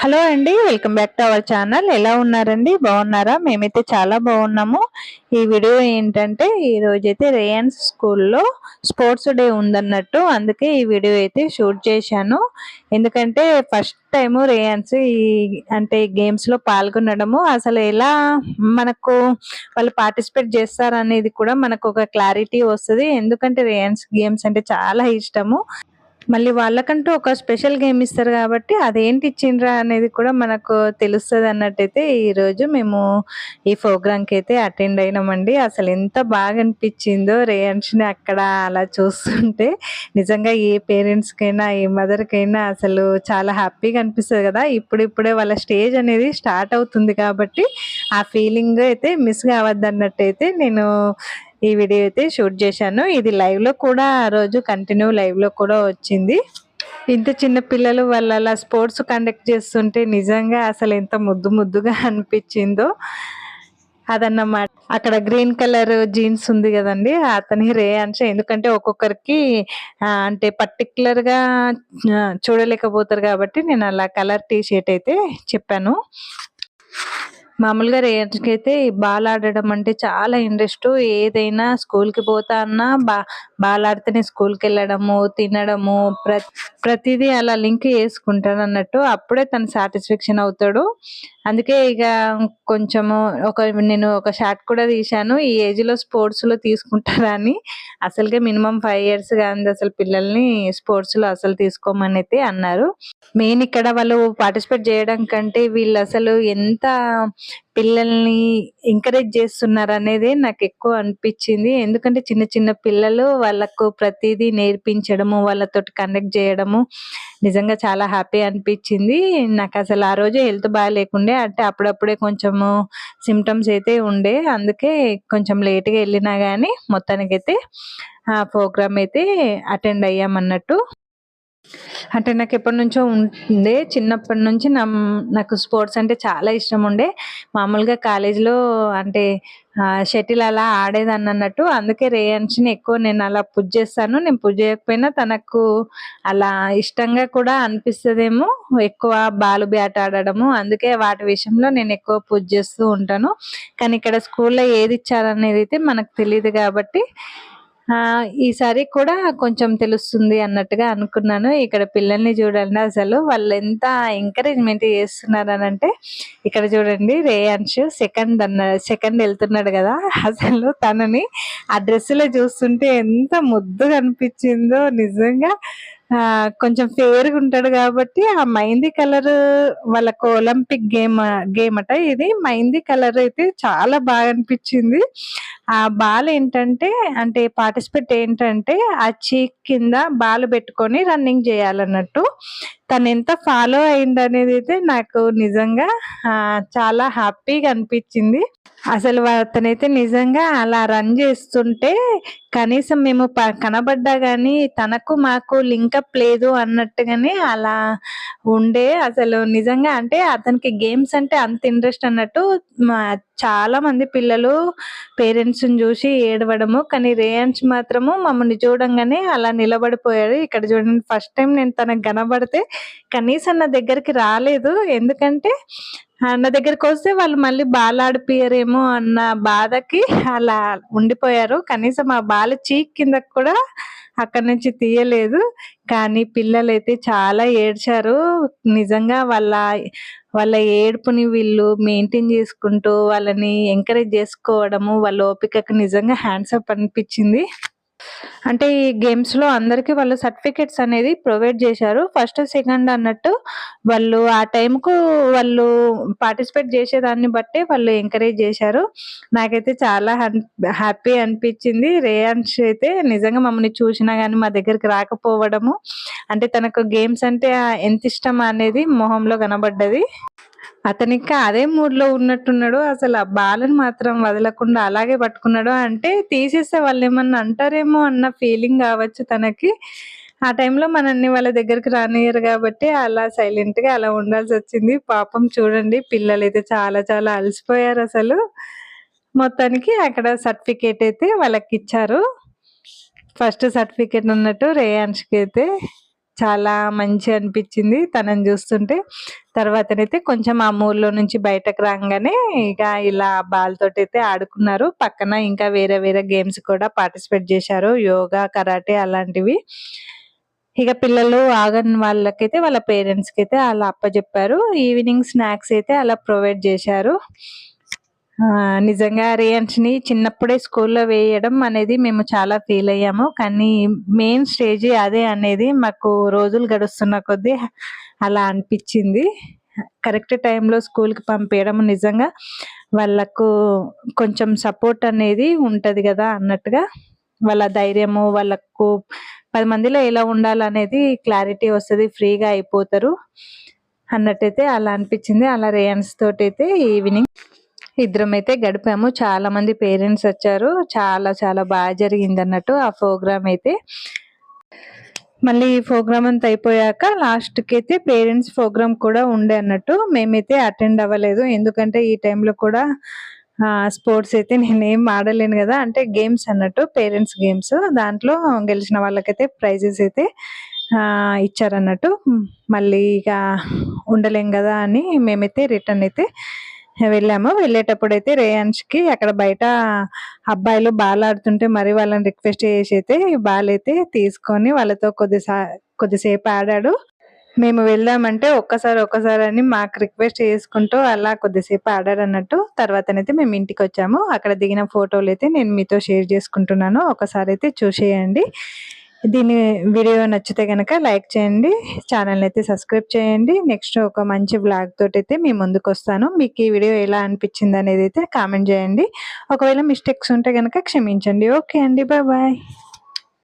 Hello అండి welcome back to our channel. ఎలా ఉన్నారండి? బాగున్నారా? మేమైతే చాలా బాగున్నాము. ఈ వీడియో ఏంటంటే ఈరోజైతే రేయన్స్ స్కూల్లో స్పోర్ట్స్ డే ఉందన్నట్టు అందుకే ఈ వీడియో అయితే షూట్ చేశాను. ఎందుకంటే ఫస్ట్ టైం రేయన్స్ ఈ అంటే గేమ్స్లో పాల్గొనడము అసలు ఎలా మనకు వాళ్ళు పార్టిసిపేట్ చేస్తారనేది కూడా మనకు ఒక క్లారిటీ వస్తుంది. ఎందుకంటే రేయన్స్ గేమ్స్ అంటే చాలా ఇష్టము. మళ్ళీ వాళ్ళకంటూ ఒక స్పెషల్ గేమ్ ఇస్తారు కాబట్టి అదేంటి ఇచ్చిండ్రా అనేది కూడా మనకు తెలుస్తుంది అన్నట్టయితే ఈరోజు మేము ఈ ప్రోగ్రామ్కి అయితే అటెండ్ అయినామండి. అసలు ఎంత బాగా అనిపించిందో రేయన్స్ని అక్కడ అలా చూస్తుంటే నిజంగా ఏ పేరెంట్స్కైనా ఏ మదర్కైనా అసలు చాలా హ్యాపీగా అనిపిస్తుంది కదా. ఇప్పుడిప్పుడే వాళ్ళ స్టేజ్ అనేది స్టార్ట్ అవుతుంది కాబట్టి ఆ ఫీలింగ్ అయితే మిస్ కావద్దు అన్నట్టయితే నేను ఈ వీడియో అయితే షూట్ చేశాను. ఇది లైవ్లో కూడా ఆ రోజు కంటిన్యూ లైవ్లో కూడా వచ్చింది. ఇంత చిన్న పిల్లలు వాళ్ళ అలా స్పోర్ట్స్ కండక్ట్ చేస్తుంటే నిజంగా అసలు ఎంత ముద్దు ముద్దుగా అనిపించిందో అదన్నమాట. అక్కడ గ్రీన్ కలర్ జీన్స్ ఉంది కదండి అతని రే అంశ. ఎందుకంటే ఒక్కొక్కరికి అంటే పర్టిక్యులర్గా చూడలేకపోతారు కాబట్టి నేను అలా కలర్ టీ షర్ట్ అయితే చెప్పాను. మామూలుగా రేంజ్కి అయితే బాల్ ఆడడం అంటే చాలా ఇంట్రెస్ట్. ఏదైనా స్కూల్కి పోతా అన్నా బా బాల్ ఆడితేనే స్కూల్కి వెళ్ళడము తినడము ప్ర ప్రతిదీ అలా లింక్ చేసుకుంటాడు అన్నట్టు అప్పుడే తను సాటిస్ఫాక్షన్ అవుతాడు. అందుకే ఇక కొంచెము ఒక నేను ఒక షార్ట్ కూడా తీశాను. ఈ ఏజ్లో స్పోర్ట్స్లో తీసుకుంటారా అని. అసలుగా మినిమం ఫైవ్ ఇయర్స్ కానీ అసలు పిల్లల్ని స్పోర్ట్స్లో అసలు తీసుకోమని అయితే అన్నారు. మెయిన్ ఇక్కడ వాళ్ళు పార్టిసిపేట్ చేయడం కంటే వీళ్ళు అసలు ఎంత పిల్లల్ని ఎంకరేజ్ చేస్తున్నారు అనేది నాకు ఎక్కువ అనిపించింది. ఎందుకంటే చిన్న చిన్న పిల్లలు వాళ్ళకు ప్రతిదీ నేర్పించడము వాళ్ళతో కనెక్ట్ చేయడము నిజంగా చాలా హ్యాపీ అనిపించింది. నాకు అసలు ఆ రోజు హెల్త్ బాగాలేకుండే అంటే అప్పుడప్పుడే కొంచెము సిమ్టమ్స్ అయితే ఉండే. అందుకే కొంచెం లేట్గా వెళ్ళినా కానీ మొత్తానికైతే ఆ ప్రోగ్రామ్ అయితే అటెండ్ అయ్యామన్నట్టు. అంటే నాకు ఎప్పటి నుంచో ఉండే చిన్నప్పటి నుంచి నా నాకు స్పోర్ట్స్ అంటే చాలా ఇష్టం ఉండే. మామూలుగా కాలేజీలో అంటే షటిల్ అలా ఆడేదాన్ని అన్నట్టు. అందుకే రేయన్స్ని ఎక్కువ నేను అలా పుజ్ చేస్తాను. నేను పుజ్ చేయకపోయినా తనకు అలా ఇష్టంగా కూడా అనిపిస్తుందేమో ఎక్కువ బాలు బ్యాట్ ఆడడము. అందుకే వాటి విషయంలో నేను ఎక్కువ పుజ్ చేస్తూ ఉంటాను. కానీ ఇక్కడ స్కూల్లో ఏది ఇచ్చారనేది అయితే మనకు తెలియదు కాబట్టి ఈ ఈసారి కూడా కొంచెం తెలుస్తుంది అన్నట్టుగా అనుకున్నాను. ఇక్కడ పిల్లల్ని చూడండి అసలు వాళ్ళు ఎంత ఎంకరేజ్మెంట్ చేస్తున్నారు అని అంటే ఇక్కడ చూడండి రేయాన్ష్ సెకండ్ అన్న సెకండ్ వెళ్తున్నాడు కదా. అసలు తనని ఆ డ్రెస్సులో చూస్తుంటే ఎంత ముద్దుగా అనిపించిందో నిజంగా. కొంచెం ఫేర్గా ఉంటాడు కాబట్టి ఆ మైంది కలర్ వాళ్ళకు ఒలింపిక్ గేమ్ గేమ్ అట ఇది. మైంది కలర్ అయితే చాలా బాగా అనిపించింది. ఆ బాల్ ఏంటంటే అంటే పార్టిసిపేట్ ఏంటంటే ఆ చీక్ కింద బాల్ పెట్టుకొని రన్నింగ్ చేయాలన్నట్టు. తను ఎంత ఫాలో అయింది అనేది అయితే నాకు నిజంగా చాలా హ్యాపీగా అనిపించింది. అసలు అతనైతే నిజంగా అలా రన్ చేస్తుంటే కనీసం మేము ప- కనబడ్డా కానీ తనకు మాకు లింకప్ లేదు అన్నట్టుగానే అలా ఉండే అసలు నిజంగా అంటే అతనికి గేమ్స్ అంటే అంత ఇంట్రెస్ట్ అన్నట్టు మా- చాలా మంది పిల్లలు పేరెంట్స్ చూసి ఏడవడము. కానీ రేయన్స్ మాత్రము మమ్మల్ని చూడంగానే అలా నిలబడిపోయాడు ఇక్కడ చూడండి ఫస్ట్ టైం నేను తనకు కనబడితే కనీసం నా దగ్గరికి రాలేదు. ఎందుకంటే అన్న నా దగ్గరికి వస్తే వాళ్ళు మళ్ళీ బాల్ ఆడిపోయారేమో అన్న బాధకి అలా ఉండిపోయారు. కనీసం ఆ బాల్ చీక్ కింద కూడా అక్కడి నుంచి తీయలేదు. కానీ పిల్లలు అయితే చాలా ఏడ్చారు. నిజంగా వాళ్ళ వాళ్ళ ఏడుపుని వీళ్ళు మెయింటైన్ చేసుకుంటూ వాళ్ళని ఎంకరేజ్ చేసుకోవడము వాళ్ళ ఓపికకు నిజంగా హ్యాండ్సప్ అనిపించింది. అంటే ఈ గేమ్స్లో అందరికి వాళ్ళు సర్టిఫికెట్స్ అనేది ప్రొవైడ్ చేశారు. ఫస్ట్ సెకండ్ అన్నట్టు వాళ్ళు ఆ టైంకు వాళ్ళు పార్టిసిపేట్ చేసేదాన్ని బట్టి వాళ్ళు ఎంకరేజ్ చేశారు. నాకైతే చాలా హ్యాపీ అనిపించింది. రేయాన్స్ అయితే నిజంగా మమ్మల్ని చూసినా కానీ మా దగ్గరికి రాకపోవడము అంటే తనకు గేమ్స్ అంటే ఎంత ఇష్టం అనేది మొహంలో కనబడ్డది. అతను ఇంకా అదే మూడ్లో ఉన్నట్టున్నాడు. అసలు ఆ బాలను మాత్రం వదలకుండా అలాగే పట్టుకున్నాడు. అంటే తీసేస్తే వాళ్ళు ఏమన్నా అంటారేమో అన్న ఫీలింగ్ కావచ్చు తనకి. ఆ టైంలో మనల్ని వాళ్ళ దగ్గరికి రానియరు కాబట్టి అలా సైలెంట్గా అలా ఉండాల్సి వచ్చింది. పాపం చూడండి పిల్లలు అయితే చాలా చాలా అలసిపోయారు అసలు. మొత్తానికి అక్కడ సర్టిఫికేట్ అయితే వాళ్ళకి ఇచ్చారు ఫస్ట్ సర్టిఫికేట్ అన్నట్టు రేయాన్స్కి అయితే చాలా మంచి అనిపించింది తనని చూస్తుంటే. తర్వాతనైతే కొంచెం ఆ మూడ్లో నుంచి బయటకు రాగానే ఇక ఇలా బాల్ తోటి అయితే ఆడుకున్నారు. పక్కన ఇంకా వేరే వేరే గేమ్స్ కూడా పార్టిసిపేట్ చేశారు. యోగా కరాటే అలాంటివి. ఇక పిల్లలు ఆగని వాళ్ళకైతే వాళ్ళ పేరెంట్స్కి అయితే అలా అప్పచెప్పారు ఈవినింగ్ స్నాక్స్ అయితే అలా ప్రొవైడ్ చేశారు. నిజంగా రేయన్స్ని చిన్నప్పుడే స్కూల్లో వేయడం అనేది మేము చాలా ఫీల్ అయ్యాము. కానీ మెయిన్ స్టేజ్ అదే అనేది మాకు రోజులు గడుస్తున్న కొద్దీ అలా అనిపించింది. కరెక్ట్ టైంలో స్కూల్కి పంపించడం నిజంగా వాళ్ళకు కొంచెం సపోర్ట్ అనేది ఉంటుంది కదా అన్నట్టుగా. వాళ్ళ ధైర్యము వాళ్ళకు పది మందిలో ఎలా ఉండాలనేది క్లారిటీ వస్తుంది ఫ్రీగా అయిపోతారు అన్నట్టయితే అలా అనిపించింది. అలా రేయన్స్ తోటి అయితే ఈవినింగ్ ఇద్దరం అయితే గడిపాము. చాలా మంది పేరెంట్స్ వచ్చారు. చాలా చాలా బాగా జరిగింది అన్నట్టు ఆ ప్రోగ్రామ్ అయితే. మళ్ళీ ఈ ప్రోగ్రామ్ అంతా అయిపోయాక లాస్ట్కి అయితే పేరెంట్స్ ప్రోగ్రామ్ కూడా ఉండే అన్నట్టు మేమైతే అటెండ్ అవ్వలేదు. ఎందుకంటే ఈ టైంలో కూడా స్పోర్ట్స్ అయితే నేనేం ఆడలేను కదా. అంటే గేమ్స్ అన్నట్టు పేరెంట్స్ గేమ్స్. దాంట్లో గెలిచిన వాళ్ళకైతే ప్రైజెస్ అయితే ఇచ్చారన్నట్టు. మళ్ళీ ఇక ఉండలేం కదా అని మేమైతే రిటర్న్ అయితే వెళ్ళాము. వెళ్ళేటప్పుడు అయితే రేయాన్స్కి అక్కడ బయట అబ్బాయిలు బాల్ ఆడుతుంటే మరి వాళ్ళని రిక్వెస్ట్ చేసి అయితే బాల్ అయితే తీసుకొని వాళ్ళతో కొద్దిసా కొద్దిసేపు ఆడాడు. మేము వెళ్దామంటే ఒక్కసారి ఒక్కసారి అని మాకు రిక్వెస్ట్ చేసుకుంటూ అలా కొద్దిసేపు ఆడాడు అన్నట్టు. తర్వాతనైతే మేము ఇంటికి వచ్చాము. అక్కడ దిగిన ఫోటోలు అయితే నేను మీతో షేర్ చేసుకుంటున్నాను. ఒకసారి అయితే చూసేయండి. దీని వీడియో నచ్చితే కనుక లైక్ చేయండి ఛానల్ అయితే సబ్స్క్రైబ్ చేయండి. నెక్స్ట్ ఒక మంచి బ్లాగ్ తోటి అయితే మీ ముందుకు వస్తాను మీకు ఈ వీడియో ఎలా అనిపించింది అనేది అయితే కామెంట్ చేయండి. ఒకవేళ మిస్టేక్స్ ఉంటే కనుక క్షమించండి. ఓకే అండి. Bye bye